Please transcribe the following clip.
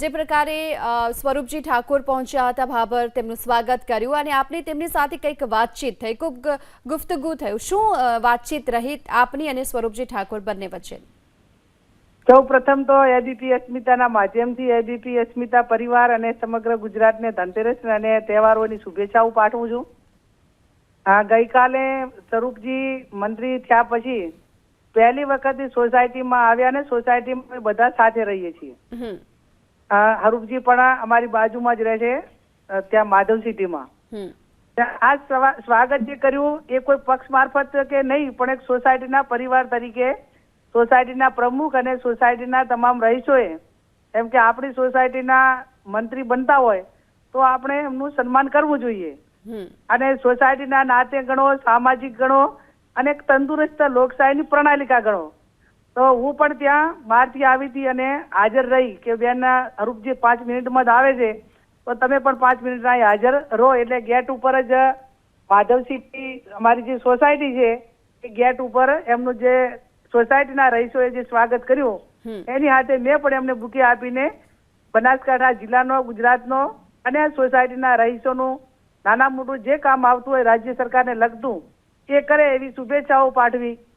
જે પ્રકારે સ્વરૂપજી ઠાકોર પહોંચ્યા હતા ભાભર તેમનું સ્વાગત કર્યું અને આપની તેમની સાથે કંઈક વાતચીત થઈ ખૂબ ગુફ્તગુ થયું. શું વાતચીત રહી આપની અને સ્વરૂપજી ઠાકોર બંને વચ્ચે? સૌ પ્રથમ તો એબીપી અસ્મિતાના માધ્યમથી એબીપી અસ્મિતા પરિવાર અને સમગ્ર ગુજરાતને ધનતેરસ અને તહેવારોની શુભેચ્છાઓ પાઠવું છું. હા ગઈકાલે સ્વરૂપજી મંત્રી થયા પછી પહેલી વખત સોસાયટીમાં આવ્યા ને સોસાયટીમાં બધા સાથે રહીએ છીએ. હરૂપજી પણ અમારી બાજુમાં જ રહે છે ત્યાં માધવ સિટીમાં. આ સ્વાગત જે કર્યું એ કોઈ પક્ષ મારફત કે નહીં પણ એક સોસાયટીના પરિવાર તરીકે સોસાયટીના પ્રમુખ અને સોસાયટીના તમામ રહીશોએ એમ કે આપણી સોસાયટીના મંત્રી બનતા હોય તો આપણે એમનું સન્માન કરવું જોઈએ. અને સોસાયટીના નાતે ગણો સામાજિક ગણો અને એક તંદુરસ્ત લોકશાહીની પ્રણાલિકા ગણો. તો હું પણ ત્યાં બહારથી આવી હતી અને હાજર રહી કે બેન અરૂપજી પાંચ મિનિટમાં જ આવે છે તો તમે પણ પાંચ મિનિટ અહીં હાજર રહો એટલે ગેટ ઉપર જ માધવસિંહની અમારી જે સોસાયટી છે એ ગેટ ઉપર એમનું જે સોસાયટીના રહીશોએ જે સ્વાગત કર્યું એની હાથે મેં પણ એમને બુકે આપીને બનાસકાંઠા જિલ્લાનો ગુજરાતનો અને સોસાયટીના રહીશોનું નાના મોટું જે કામ આવતું હોય રાજ્ય સરકારને લગતું એ કરે એવી શુભેચ્છાઓ પાઠવી.